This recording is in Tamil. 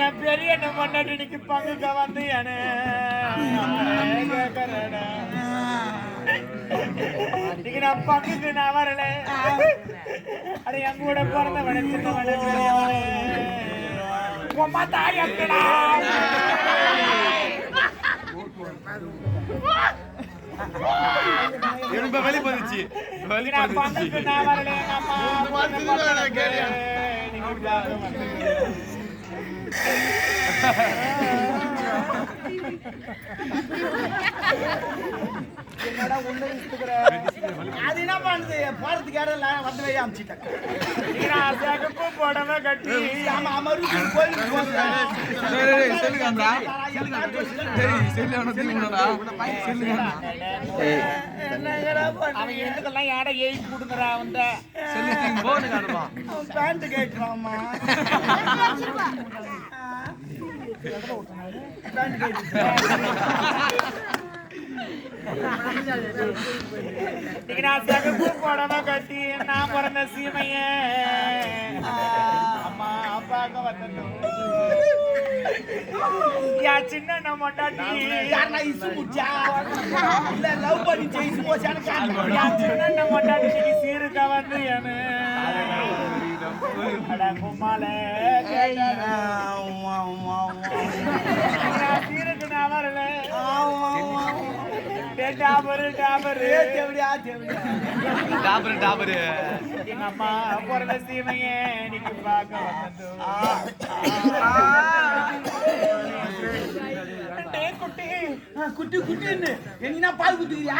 என் பெரிய என்ன பொண்டாட்டி இன்னைக்கு பங்குக்க வந்து இன்னைக்கு நான் பங்குக்கு நான் வரல. அட என் கூட பிறந்தவன தாய் அக்கடா பொண்ணு பிறந்தவனுக்கு இன்னைக்கு பார்க்க வந்தேன். என்னடா உள்ள இழுத்துக்கிற? அது என்ன பண்ணுது? போறதுக்கு இடம் இல்ல வந்து வெளியே அமிச்சிட்டேன் புடவை கட்டி. ஆமா அமர்வு கோயிலுக்கு போகிறேன் கட்டி நான் பிறந்த சீமைய. அம்மா அப்பாக்க வந்தது யா சின்ன மொட்டாட்டி யாருன்னா இசு முடிச்சா இல்ல லவ் பண்ணி ஜெயிச்சு போச்சான்னு யா காட்டுறேன் சின்ன மொட்டாட்டி இன்னைக்கு சீருக்க வந்து என்ன? அட கும்மால நான் சீருக்கு நான் வரல டே டாபரு டாபரு. டாபரு டாபரு. எங்க அம்மா பிறந்த சீமைய இன்னைக்கு பார்க்க வந்தது குட்டு குட்டி குட்டின்னு. என்ன பால் குத்துக்கிறியா?